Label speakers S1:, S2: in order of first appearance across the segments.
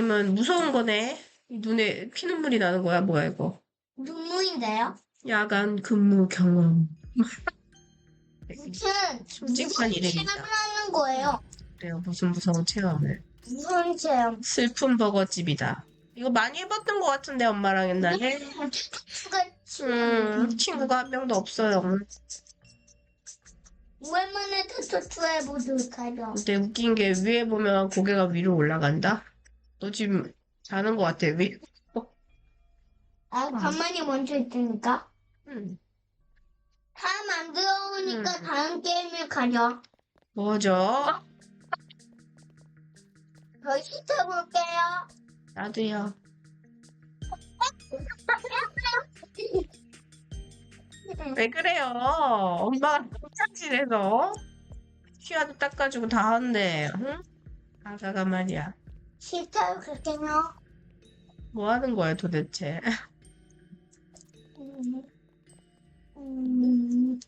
S1: 님은 무서운 거네. 이 눈에 피눈물이 나는 거야, 뭐야, 이거.
S2: 눈물인데요?
S1: 야간 근무 경험.
S2: 무슨
S1: 솔직한 일입니다.
S2: 체험을 하는 거예요.
S1: 그래요, 무슨 무서운 체험을.
S2: 무슨 체험?
S1: 슬픈 버거집이다. 이거 많이 해봤던 것 같은데, 엄마랑 옛날에.
S2: 추가
S1: 음, 친구가 한 명도 없어요.
S2: 오랜만에 터터투 해 보도록 하죠.
S1: 근데 웃긴 게 위에 보면 고개가 위로 올라간다? 너 지금 자는 것 같아, 위.
S2: 아, 가만히 멈춰 있으니까.
S1: 음,
S2: 다음 안 들어오니까
S1: 음.
S2: 다음 게임을 가죠.
S1: 뭐죠?
S2: 더 시켜볼게요.
S1: 나도요. 왜 그래요? 엄마가 화장실에서 치아도 닦아주고 다 한대. 응? 아가가 말이야.
S2: 시켜볼게요.
S1: 뭐 하는 거야 도대체?
S2: 음. 음.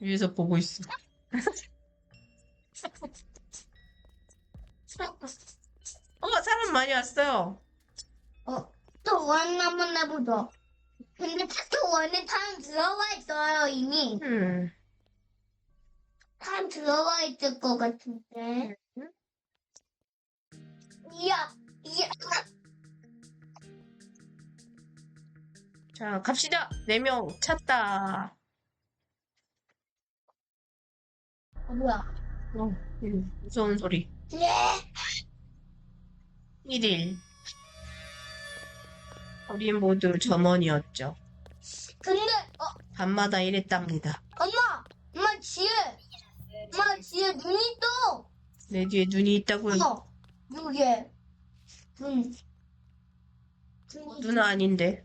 S1: 위에서 보고 있어. 어, 사람 많이 왔어요.
S2: 어, 또 원 한번 해보죠. 근데 또 원에 타임 들어가 있어요, 이미.
S1: 음.
S2: 타임 들어가 있을 것 같은데. 이야, 이야.
S1: 자, 갑시다. 네 명 찾다.
S2: 어, 뭐야.
S1: 어, 음, 무서운 소리.
S2: 예.
S1: 1일. 우린 모두 점원이었죠.
S2: 근데, 어,
S1: 밤마다 일했답니다.
S2: 엄마! 엄마, 지혜! 엄마, 지혜, 눈이 또!
S1: 내 뒤에 눈이 있다고요.
S2: 엄 마, 여기에. 눈. 눈
S1: 아닌데.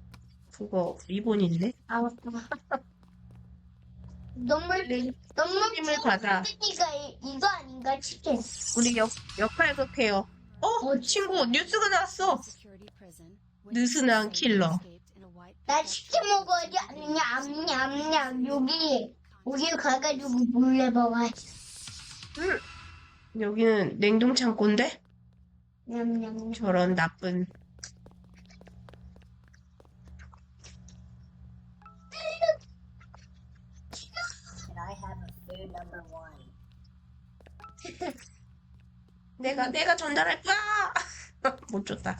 S1: 그거 리본인데?
S2: 아, 맞다. 너물
S1: 힘을 받아.
S2: 치가 이거 아닌가, 치킨.
S1: 우리 역, 역할극 해요. 어?
S2: 어,
S1: 친구 뉴스가 나왔어. 느슨한 킬러.
S2: 나 치킨 먹어야지. 아니냐, 암냐, 암냐. 여기, 여기 가가지고 몰래 먹어야지.
S1: 응. 여기는 냉동 창고인데?
S2: 냠냠.
S1: 저런 나쁜. 내가 내가 전달할 거야. 못 줬다.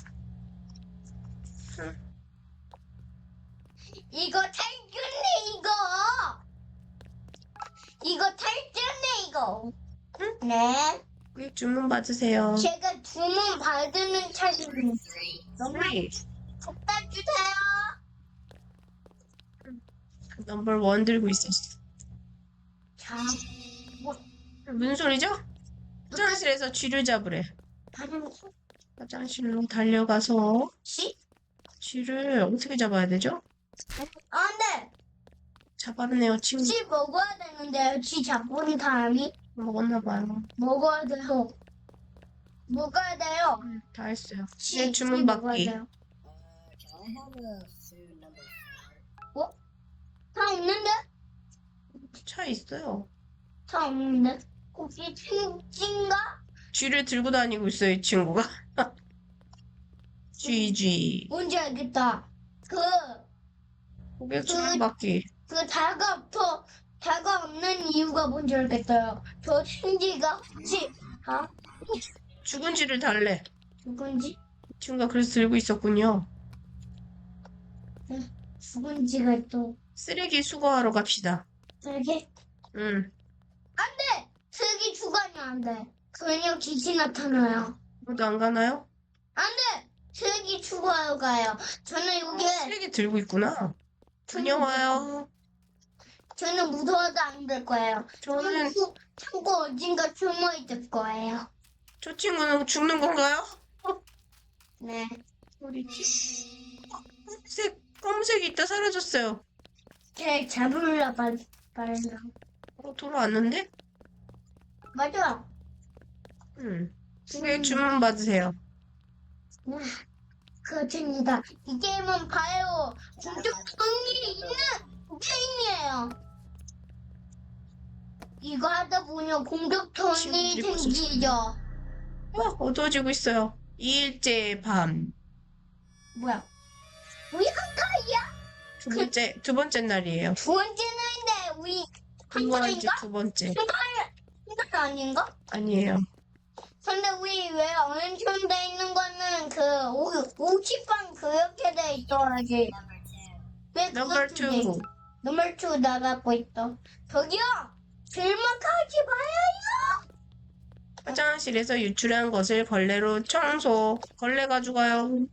S2: 이거 탈주네, 이거. 이거 탈주네, 이거. 네.
S1: 왜 주문 받으세요.
S2: 제가 주문 받으는 차례는
S1: 너블리
S2: 갖다 주세요.
S1: 넘버 원 들고 있었어.
S2: 자,
S1: 무슨 소리죠? 화장실에서 쥐를 잡으래.
S2: 다른
S1: 화장실로 달려가서
S2: 씨?
S1: 쥐를 어떻게 잡아야 되죠?
S2: 아, 네.
S1: 잡아내요 친구.
S2: 쥐 먹어야 되는데요. 쥐 잡은 사람이
S1: 먹었나 봐요.
S2: 먹어야 돼요. 먹어야 돼요.
S1: 다 했어요.
S2: 쥐, 네쥐
S1: 주문 받기.
S3: four?
S2: 다 없는데?
S1: 차 있어요.
S2: 다 없는데? 혹시 쥐인가?
S1: 쥐를 들고 다니고 있어요 이 친구가. 쥐 쥐.
S2: 뭔지 알겠다. 그,
S1: 고객 주문 받기.
S2: 그 다가 없어, 다가 없는 이유가 뭔지 알겠어요. 저 친지가 혹시, 아,
S1: 죽은 쥐를 달래.
S2: 누군지?
S1: 이 친구가 그래서 들고 있었군요.
S2: 누군지가 또,
S1: 쓰레기 수거하러 갑시다.
S2: 저게?
S1: 응.
S2: 슬기 주관이 안 돼. 그냥 귀신 나타나요.
S1: 모두 안 가나요?
S2: 안 돼! 슬기 추구하러 가요. 저는 여기에,
S1: 쓰레기 들고 있구나. 그냥 와요.
S2: 저는 무서워도 안될 거예요.
S1: 저는
S2: 후- 창고 어딘가 숨어 있을 거예요.
S1: 저 친구는 죽는 건가요?
S2: 네.
S1: 어디지? 어, 검색 검색이 있다 사라졌어요.
S2: 걔 잡으려 말, 말라.
S1: 어, 돌아왔는데?
S2: 맞아.
S1: 응. 고객 주문 받으세요.
S2: 네. 그렇습니다. 이 게임은 바로 공격성이 있는 게임이에요. 이거 하다 보면
S1: 벌써
S2: 생기죠.
S1: 어, 어두워지고 있어요. 2일째 밤.
S2: 뭐야? 우리 한가위야?
S1: 두 번째, 두 번째 날이에요.
S2: 두 번째 날인데 우리 한가위인가?
S1: 두 번째.
S2: 한가위 아닌가?
S1: 아니에요.
S2: 근데 우리 왜 언천돼 있는 거는 그 오, 오치빵 그렇게 돼 있더라지. 왜
S1: 넘버
S2: 그것도 돼 있어?
S1: 투.
S2: 넘버 투 나가고 있어. 저기요! 들먹하지 마요!
S1: 화장실에서 유출한 것을 걸레로 청소. 걸레 가져가요.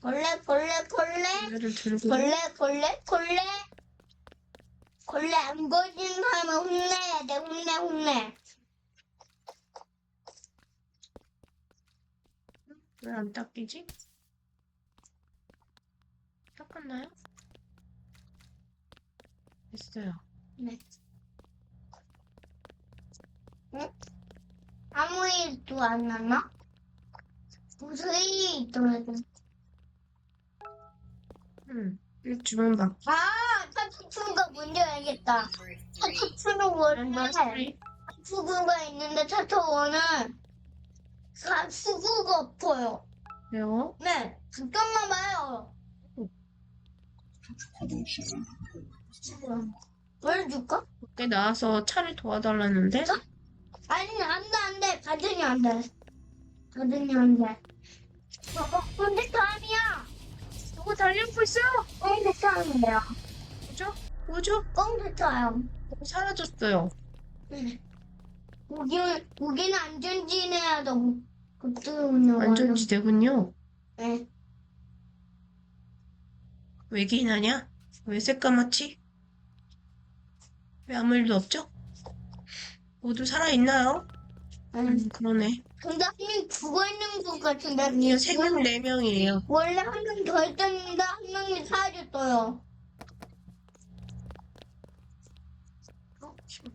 S2: 벌레, 벌레, 벌레.
S1: 걸레를 들고.
S2: 벌레, 벌레, 벌레. 벌레 안 보여주는 사람은 혼내야 돼, 혼내, 혼내.
S1: 왜 안 닦이지? 닦았나요? 됐어요.
S2: 네. 응? 아무 일도 안 나나? 무슨 일이 있더라도.
S1: 음, 이 주문 박.
S2: 아, 타투가 뭔지 알겠다. 타투는 원래
S1: 넘버 쓰리.
S2: 수구가 있는데 타투원은 사- 수구가 없어요.
S1: 왜요?
S2: 네, 잠깐만 봐요. 보여줄까?
S1: 밖에 나와서 차를 도와달라는데?
S2: 아니, 안 돼, 안 돼. 가든이 안 돼. 가든이 안 돼. 어, 근데 사람이야.
S1: 누구 달려고 있어요?
S2: 꽁대 사람이에요.
S1: 뭐죠? 뭐죠?
S2: 꽁대 사람.
S1: 사라졌어요.
S2: 네. 우기는, 우기는 안전지내야 돼. 그때는
S1: 안전지대군요.
S2: 네.
S1: 외계인 아니야? 왜 새까맣지? 왜 아무 일도 없죠? 모두 살아있나요?
S2: 네.
S1: 음, 그러네.
S2: 근데 한명 죽어 있는 것 같은데.
S1: 아니요, 세 명 네 명이에요
S2: 원래 한 명 더 있었는데 한 명이 사라졌어요.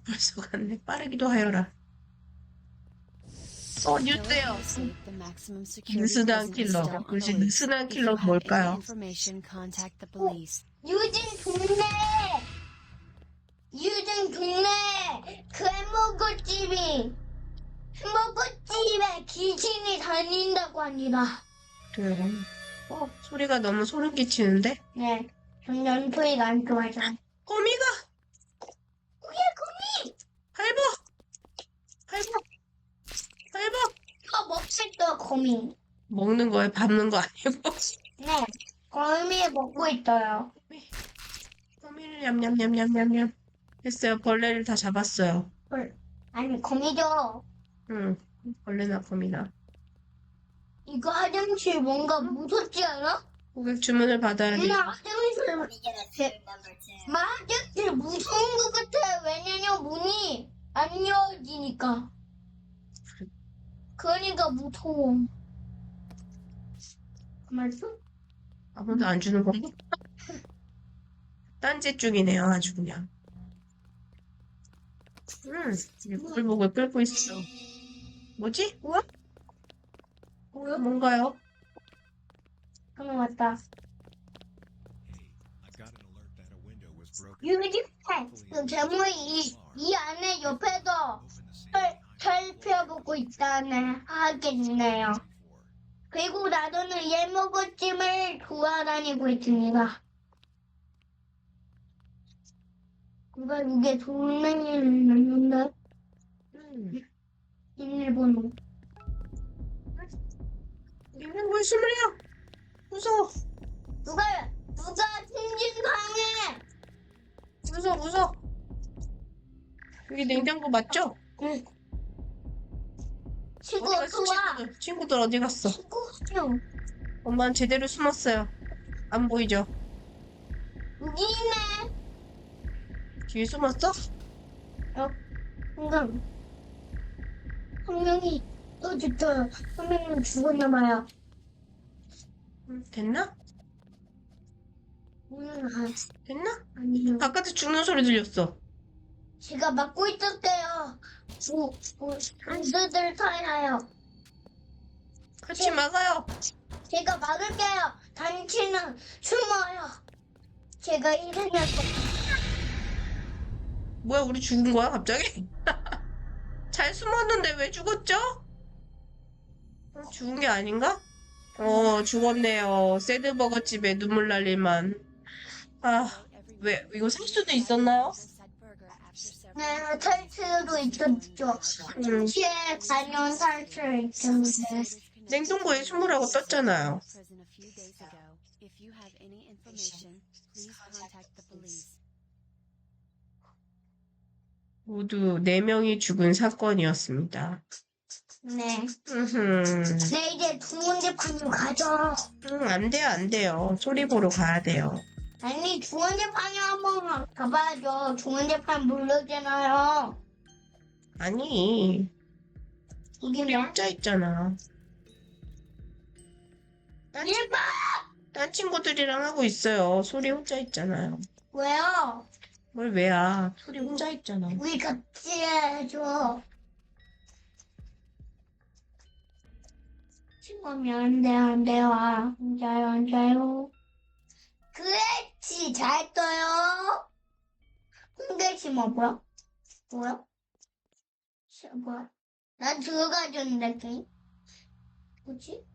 S1: 벌써 갔네. 빠르기도 하여라. 어, 뉴스요. 느슨한 킬러. 요즘 느슨한 킬러가 뭘까요?
S2: 유진 동네 유진 동네 그 햄버거집이 햄버거집에 귀신이 다닌다고 합니다.
S1: 그래요. 어, 소리가 너무 소름 끼치는데?
S2: 네, 전년 소리가 안 좋아서.
S1: 거미가!
S2: 그게 거미!
S1: 밟어! 밟어! 밟어!
S2: 저 먹겠어 거미.
S1: 먹는 거에 밟는 거 아니고.
S2: 네, 거미 먹고 있어요.
S1: 거미를 냠냠냠냠냠냠. 했어요. 벌레를 다 잡았어요.
S2: 헐, 아니 거미죠.
S1: 응. 벌레나 거미나.
S2: 이거 화장실 뭔가 무섭지 않아?
S1: 고객 주문을 받아야 돼.
S2: 엄마 화장실 마 화장실 무서운 것 같아. 왜냐면 문이 안 열어지니까. 그러니까 무서워. 그 말씀?
S1: 아무도 안 주는 건가? 딴짓 중이네요, 아주 그냥. 음, 이게 꿀복을 끓고 있어. 뭐지? 뭐야? 뭐야? 뭔가요?
S2: 한번 왔다. 유지 그 괴물이 이, 이 안에 옆에서 살, 살펴보고 있다네 하겠네요. 그리고 나도는 예먹어찜을 돌아다니고 있습니다. 누가 이게 동맹이를 넣는데
S1: 음,
S2: 비밀번호.
S1: 이게 뭘 숨으려? 무서워,
S2: 누가 누가 숨진 방에
S1: 무서워, 무서워. 여기 냉장고 맞죠?
S2: 응. 친구
S1: 어디 갔어,
S2: 좋아.
S1: 친구들? 친구들 어디 갔어?
S2: 친구
S1: 엄마는 제대로 숨었어요. 안 보이죠?
S2: 여기 있네.
S1: 뒤에 숨었어?
S2: 방금 한 명이 떠졌어요. 한 명은 죽었나봐요.
S1: 음, 됐나?
S2: 오늘 아,
S1: 됐나?
S2: 아니요.
S1: 바깥에 죽는 소리 들렸어.
S2: 제가 막고 있었대요. 우, 우, 우스들 타야요.
S1: 같이 막아요.
S2: 제가 막을게요. 당신은 숨어요. 제가 이래냈어.
S1: 뭐야, 우리 죽은 거야, 갑자기? 잘 숨었는데 왜 죽었죠? 어, 죽은 게 아닌가? 어, 죽었네요. 새드버거 집에 눈물 날릴만. 아, 왜, 이거 살 수도 있었나요?
S2: 네, 탈출도 있었죠.
S1: 음.
S2: 시에 관련 탈출 있었는데.
S1: 냉동고에 숨으라고 떴잖아요. 모두 4명이 죽은 사건이었습니다.
S2: 네.
S1: 음흠.
S2: 네, 이제 두 번째 판으로 가죠.
S1: 음, 안 돼요, 안 돼요. 소리 보러 가야 돼요.
S2: 아니, 두 번째 판이 한번 가봐야죠. 두 번째 판 모르잖아요.
S1: 아니,
S2: 이게 몇?
S1: 혼자 있잖아. 딴, 친-! 딴 친구들이랑 하고 있어요. 소리 혼자 있잖아요.
S2: 왜요?
S1: 뭘 왜야? 소리 혼자 있잖아.
S2: 우리 같이 해줘. 친구면 안 돼, 안 돼요. 아, 혼자요, 혼자요. 그렇지, 잘 떠요. 홍대치 뭐, 뭐야? 뭐야? 시- 뭐야? 난 들어가줬는데, 게임. 뭐지?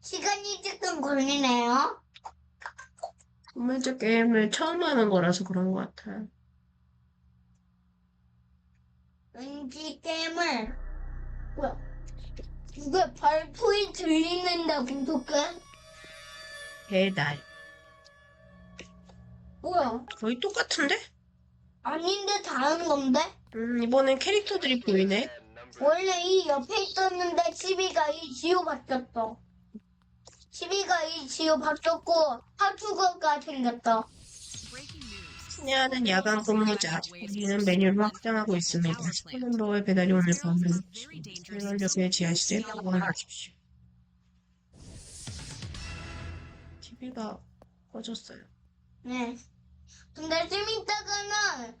S2: 시간이 조금 걸리네요.
S1: 우물적 게임을 처음 하는 거라서 그런 것 같아요.
S2: 왠지 게임을 뭐야? 누가 발소리 들리는데 무섭게?
S1: 배달.
S2: 뭐야?
S1: 거의 똑같은데?
S2: 아닌데 다른 건데?
S1: 음, 이번엔 캐릭터들이 보이네.
S2: 원래 이 옆에 있었는데 치비가 이 지호 바뀌었어. 치비가 이 지호 바뀌었고 하수거가 생겼다.
S1: 친애하는 야간 근무자. 우리는 메뉴를 확장하고 있습니다. 스포멤버의 배달이 오늘 밤에 일월역의 지하실에 보관하십시오. TV가 꺼졌어요.
S2: 네. 근데 좀 이따가는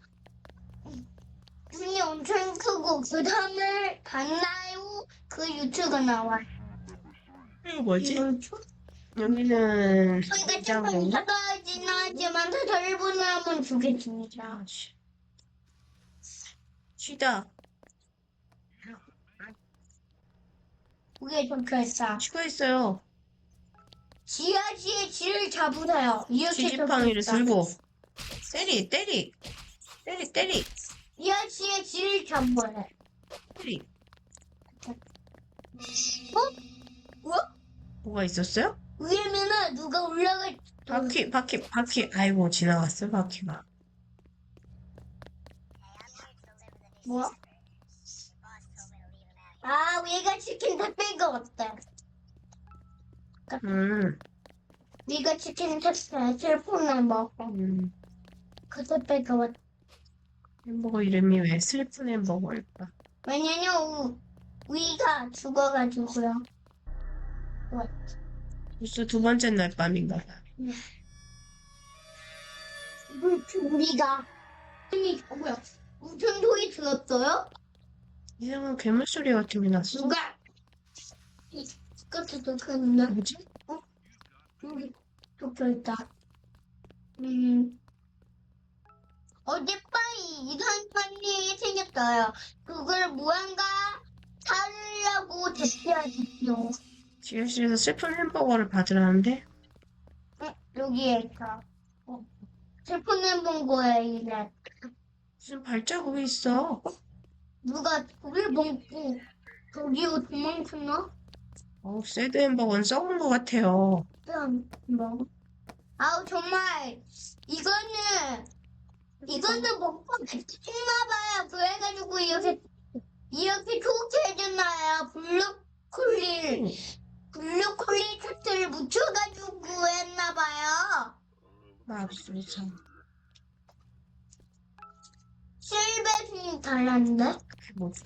S2: 눈이 엄청 크고 그 다음에 갔나요? 그 유튜브가 나와요.
S1: 이거 뭐지?
S2: 유튜브?
S1: 여기는
S2: 그러니까 조금
S1: 장인가?
S2: 이따가 지나지만 더 보내면 주겠습니다.
S1: 쉬다.
S2: 그게 적혀있어.
S1: 추가했어요.
S2: 지하시의 지를 잡으세요. 이렇게
S1: 지지팡이를
S2: 적혀있어.
S1: 들고. 때리, 때리. 때리, 때리.
S2: 지하시의 지를 잡으래.
S1: 때리.
S2: 뭐?
S1: 뭐가 있었어요?
S2: 위에면은 누가 올라갈
S1: 바퀴, 바퀴, 바퀴. 아이고, 지나갔어, 바퀴가.
S2: 뭐야? 아, 위가 치킨 다 뺀 거 같다.
S1: 음,
S2: 위가 치킨 탔어. 셀폰을 먹어.
S1: 음.
S2: 그때 뺀거 같다.
S1: 햄버거 이름이 왜 슬픈 햄버거일까?
S2: 왜냐면 우, 위가 죽어가지고요.
S1: 벌써 두 번째 날 밤인가 봐.
S2: 우리가 아니 어, 뭐야 무슨 소리 들었어요?
S1: 이상한 괴물 소리 같은 게 났어.
S2: 누가 끝에 들었는데
S1: 뭐지?
S2: 여기 적혀있다. 음 어젯밤에 이상한 일이 생겼어요. 그걸 무언가 사려고 대피하셨죠.
S1: 지 하실에서 슬픈 햄버거를 받으라는데?
S2: 응, 여기에 있어. 어. 슬픈을 본 거야 이래.
S1: 무슨 발자국이 있어.
S2: 누가 불을 먹고 저기로 도망쳤나?
S1: 어우, 새드 햄버거는 썩은 것 같아요.
S2: 뭐. 아우 정말 이거는 이거는 먹고 싶나봐요. 그래가지고 이렇게 이렇게 좋게 해줬나요? 블루콜리 블루콜리 소스를 묻혀가지고 했나봐요.
S1: 맙소사.
S2: 실베이 달랐는데
S1: 그게 뭐지?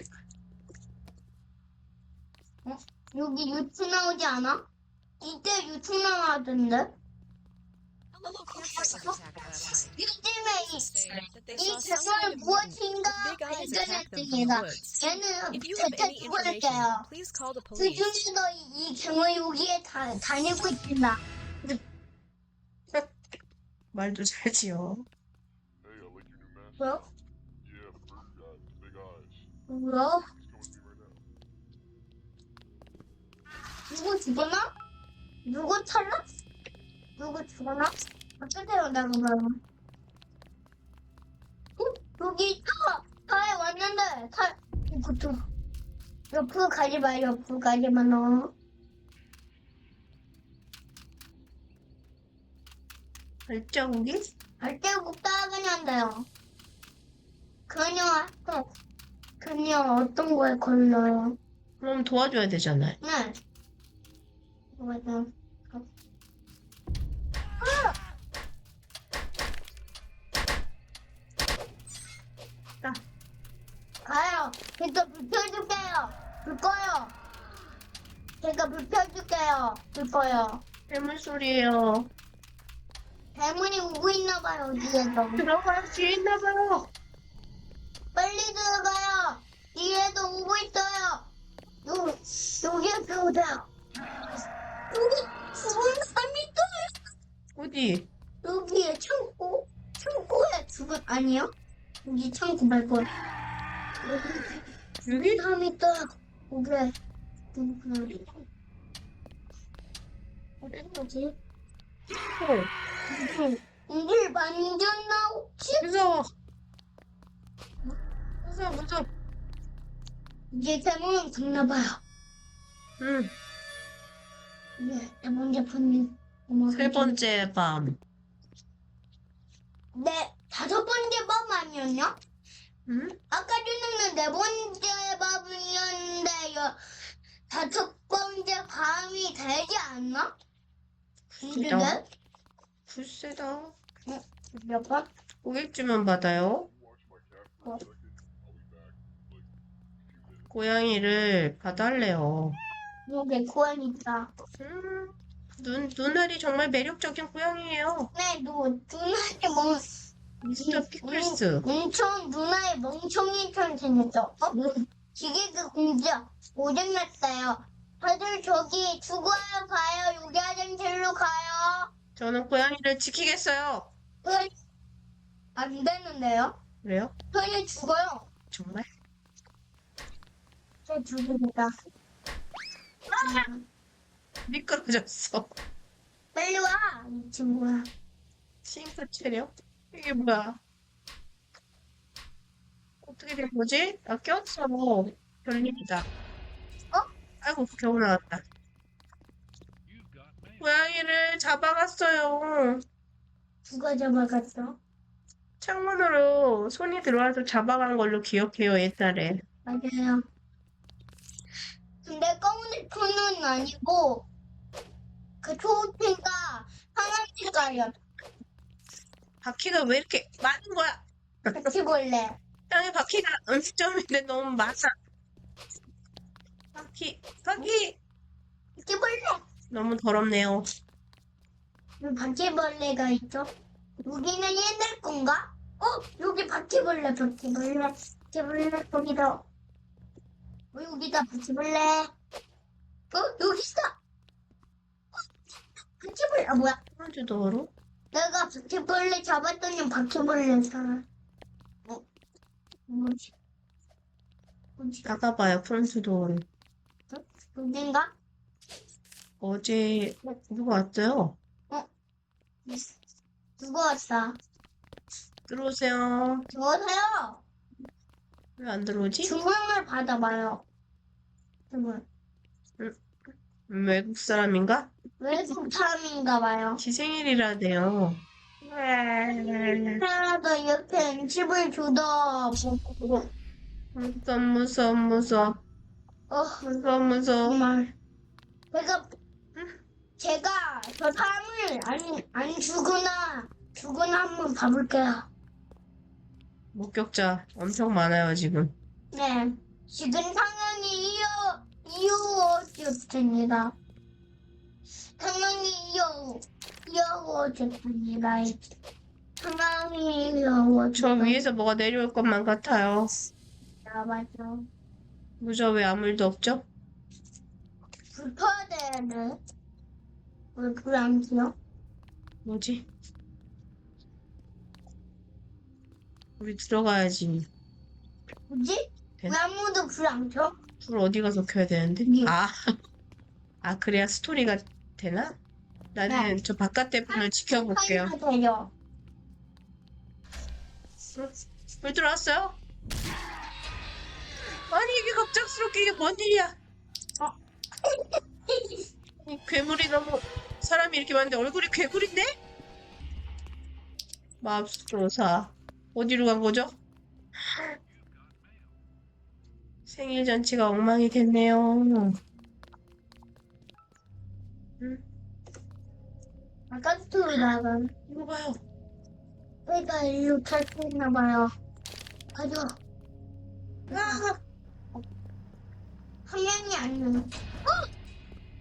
S2: 여기 유튜브 나오지 않아? 이때 유튜브 나왔던데? 이때문에 이, 이 정말 무엇인가 발견했습니다. 얘는 대체 죽을게요. 그 중에서 이, 이 경우 여기에 다, 다니고 있습니다.
S1: 말도 잘 지어.
S2: 뭐요? 뭐요? 누구 죽었나? 누구 찰나? 누구 죽었나? 어떠세요, 나 그러면? 어? 여기 타! 타에 왔는데, 타, 이것도. 옆으로 가지 마, 옆으로 가지 마, 너.
S1: 발자국이?
S2: 따그냥 돼요. 그냥, 어, 그냥 어떤 거에 걸려요.
S1: 그럼 도와줘야 되잖아요.
S2: 네. 맞아.
S1: 자.
S2: 가요. 제가 불 펴줄게요. 불 꺼요. 제가 불 펴줄게요. 불 꺼요.
S1: 괴물 소리예요.
S2: 대문이 오고 있나 봐요, 뒤에서.
S1: 들어가요. 뒤에 있나봐요.
S2: 빨리 들어가요. 뒤에도 오고 있어요. 요, 여기에 오세요. 여기 죽은 사람이 있어요.
S1: 어디?
S2: 여기에 창고, 창고에 죽은, 아니요? 여기 창고 말고. 여기.
S1: 여기.
S2: 여기. 어디 뭐지?
S1: 헐.
S2: 이길 만졌나 혹시?
S1: 무서워. 무서워, 무서워.
S2: 이제 대문은 갔나봐요.
S1: 응.
S2: 네, 세 번째 판.
S1: 세 번째 밤.
S2: 네, 다섯 번째 밤 아니었냐?
S1: 응?
S2: 아까 전에는 네 번째 밤이었는데요. 다섯 번째 밤이 되지 않나?
S1: 글쎄요.
S2: 이게
S1: 불세다.
S2: 몇 번?
S1: 고객주면 받아요.
S2: 어.
S1: 고양이를 받아할래요.
S2: 여기 고양이 있다.
S1: 음, 눈, 눈알이 정말 매력적인 고양이에요.
S2: 네, 너 누나의 멍,
S1: 미 스터 피클스.
S2: 엄청 누나의 멍청이처럼 생겼죠? 어? 기계그 공주 고장났어요. 다들 저기 죽어요 가요. 여기 화장실로 가요.
S1: 저는 고양이를 지키겠어요.
S2: 안 되는데요?
S1: 그래요?
S2: 저희 죽어요.
S1: 정말?
S2: 저 죽습니다.
S1: 미끄러졌어.
S2: 빨리 와, 이 친구야.
S1: 싱크 체력? 이게 뭐야? 어떻게 된 거지? 나 꼈어. 별일이다.
S2: 어?
S1: 아이고, 겨우 나왔다. 고양이를 잡아갔어요.
S2: 누가 잡아갔어?
S1: 창문으로 손이 들어와서 잡아간 걸로 기억해요, 옛날에.
S2: 맞아요. 근데 검은 코는 아니고 그 초록색과 파란 색깔이야.
S1: 바퀴가 왜 이렇게 많은 거야?
S2: 바퀴벌레.
S1: 땅에 바퀴가 음식점인데 너무 많아. 바퀴, 바퀴!
S2: 바퀴벌레.
S1: 너무 더럽네요.
S2: 여기 바퀴벌레가 있죠? 여기는 옛날 건가? 어? 여기 바퀴벌레, 바퀴벌레. 바퀴벌레, 거기다. 어, 여기다 바퀴벌레. 어? 여기 있어. 어, 바퀴벌레, 아, 뭐야?
S1: 프론트 도어로?
S2: 내가 바퀴벌레 잡았더니 바퀴벌레 살아. 어? 뭐지? 뭐지?
S1: 나가봐요, 도어로.
S2: 여긴가?
S1: 어제 누가 왔어요?
S2: 누가 왔어?
S1: 들어오세요.
S2: 저세요.
S1: 왜 안 들어오지?
S2: 주문을 받아봐요. 주문.
S1: 외국 사람인가?
S2: 외국 사람인가 봐요.
S1: 지 생일이라네요.
S2: 하나도 옆에 집을 주다.
S1: 무서워, 무서워, 무서워.
S2: 어,
S1: 무서워, 무서워.
S2: 정말. 제가, 제가 저 사람을 안, 안 주거나, 주거나 한번 봐볼게요.
S1: 목격자 엄청 많아요, 지금.
S2: 네. 지금 상황이 이어, 이어졌습니다. 이어,
S1: 저. 위에서 뭐가 내려올 것만 같아요.
S2: 맞아.
S1: 무저 왜 아무 일도 없죠?
S2: 불 켜야 되는데. 왜불안 켜요?
S1: 뭐지? 우리 들어가야지.
S2: 뭐지?
S1: 네.
S2: 왜 아무도 불안 켜?
S1: 불 어디 가서 켜야 되는데?
S2: 네.
S1: 아, 아, 그래야 스토리가 되나? 나는 저 바깥에 분을 지켜볼게요.
S2: 파이가 돼요.
S1: 응? 물 들어왔어요? 아니, 이게 갑작스럽게 이게 뭔 일이야? 이 괴물이 너무 사람이 이렇게 많은데 얼굴이 괴물인데? 맙소사 어디로 간 거죠? 생일 잔치가 엉망이 됐네요.
S2: 바깥으로 나간.
S1: 이거 봐요.
S2: 내가 일로 탈출했나 봐요. 가져. 아! 화면이 안 나.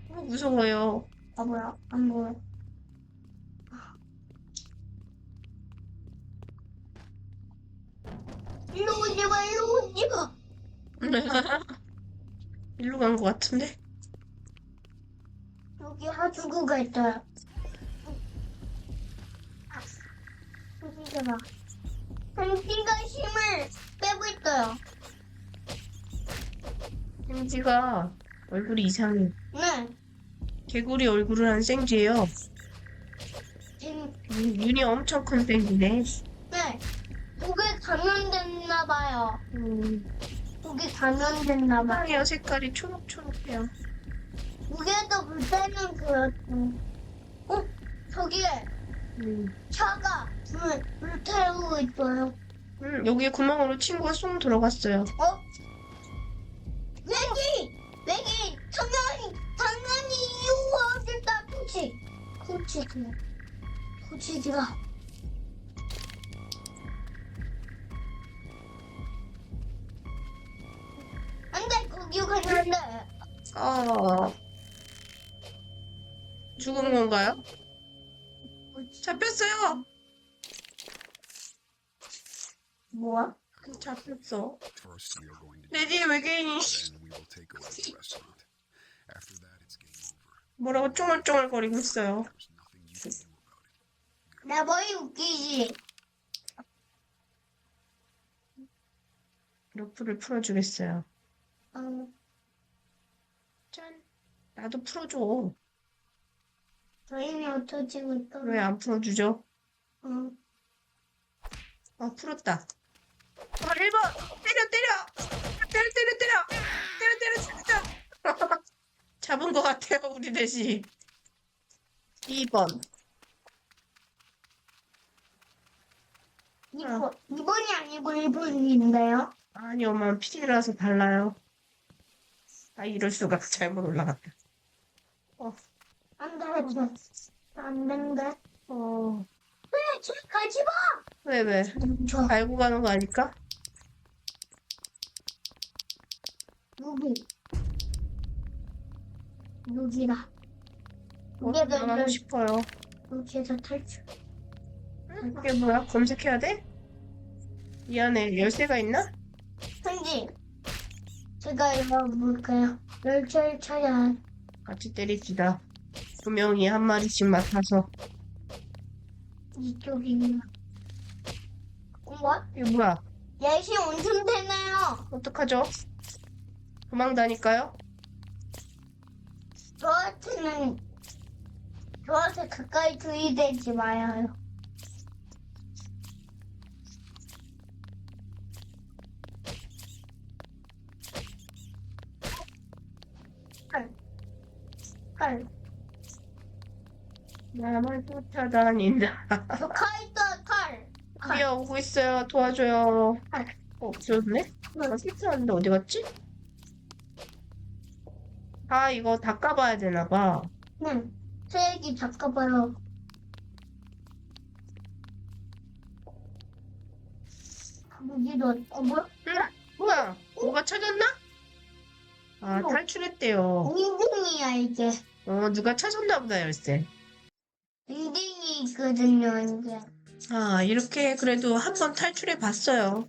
S1: 어, 무서워요.
S2: 아 뭐야? 안 보여. 일로 오지 마, 일로 오지 마.
S1: 일로 간 것 같은데?
S2: 여기 하수구가 있어요. 여기잖아. 당신가 힘을 빼고 있어요.
S1: 생지가 얼굴이 이상해.
S2: 네.
S1: 개구리 얼굴을 한 생지예요.
S2: 지금
S1: 눈- 눈이 엄청 큰 생지네.
S2: 네. 목에 감염됐나 봐요.
S1: 음,
S2: 목에 감염됐나 봐요.
S1: 이상해요. 색깔이 초록초록해요.
S2: 목에도 물 빼는 그렇고. 어? 저기에
S1: 음.
S2: 차가 불, 불 태우고 있어요.
S1: 음, 여기에 구멍으로 친구가 쏙 들어갔어요.
S2: 어? 외기! 외기! 당연히, 당연히 이유가 없겠다, 코치. 코치가. 코치가. 안 돼, 거기 가면 안 돼.
S1: 아, 죽은 건가요? 잡혔어요.
S2: 뭐야?
S1: 잡혔어.
S4: First, we are going to
S1: 내 뒤에 외계인이
S4: then we will take over the restaurant. After that, it's game over.
S1: 뭐라고 쫑알쫑알거리고 있어요.
S4: There's nothing you can do about it.
S2: 내 머리 웃기지?
S1: 러프를 풀어주겠어요.
S2: 어,
S1: 짠. 나도 풀어줘.
S2: 저희는 어떠지고 있다.
S1: 왜안 풀어주죠?
S2: 어.
S1: 아, 풀었다. 아, 1번! 때려, 때려! 때려, 때려, 때려! 때려, 때려, 때려! 잡은 것 같아요, 우리 넷이. 2번.
S2: 이번, 이번이 아니고 일본인데요?
S1: 아니, 엄마 피디라서 달라요. 아, 이럴 수가. 잘못 올라갔다.
S2: 안 돼, 안 된대.
S1: 어,
S2: 왜? 저 가지 마!
S1: 왜, 왜?
S2: 저,
S1: 알고 가는 거 아닐까?
S2: 여기. 여기다.
S1: 어,
S2: 여기다,
S1: 나가고 싶어요.
S2: 여기에서 탈출.
S1: 응? 이게 뭐야? 검색해야 돼? 이 안에 열쇠가 있나?
S2: 현지. 제가 읽어볼까요? 열차를 찾아.
S1: 같이 때립시다. 두 명이 한 마리씩 맡아서.
S2: 이쪽이구나. 뭐?
S1: 이거 뭐야?
S2: 예시 온순 되나요?
S1: 어떡하죠? 도망다닐까요?
S2: 저한테는 저한테 가까이 들이대지 마요. 칼, 칼.
S1: 나만 쫓아다닌다.
S2: 저 칼도 칼. 칼.
S1: 뛰어오고 있어요. 도와줘요.
S2: 칼.
S1: 어, 없어졌네? 나 세트하는데 어디 갔지? 아, 이거 다 까봐야 되나 봐.
S2: 네. 쓰레기 잠깐봐요. 여기도 어 뭐야?
S1: 응? 뭐야? 뭐가 찾았나? 아,
S2: 어.
S1: 탈출했대요.
S2: 링딩이야 이게.
S1: 어, 누가 찾았나 보다, 열쇠.
S2: 링딩이 있거든요 이게.
S1: 아, 이렇게 그래도 한번 탈출해 봤어요.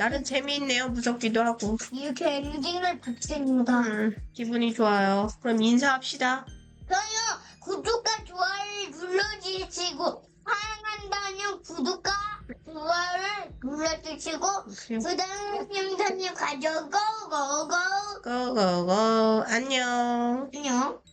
S1: 나름 재미있네요. 무섭기도 하고.
S2: 이렇게 엔딩을 붙입니다.
S1: 음, 기분이 좋아요. 그럼 인사합시다.
S2: 저요 구독과 좋아요를 눌러주시고 사랑한다면 구독과 좋아요를 눌러주시고
S1: 그리고
S2: 그 다음 영상을 가져고 고고
S1: 고고고 안녕.
S2: 안녕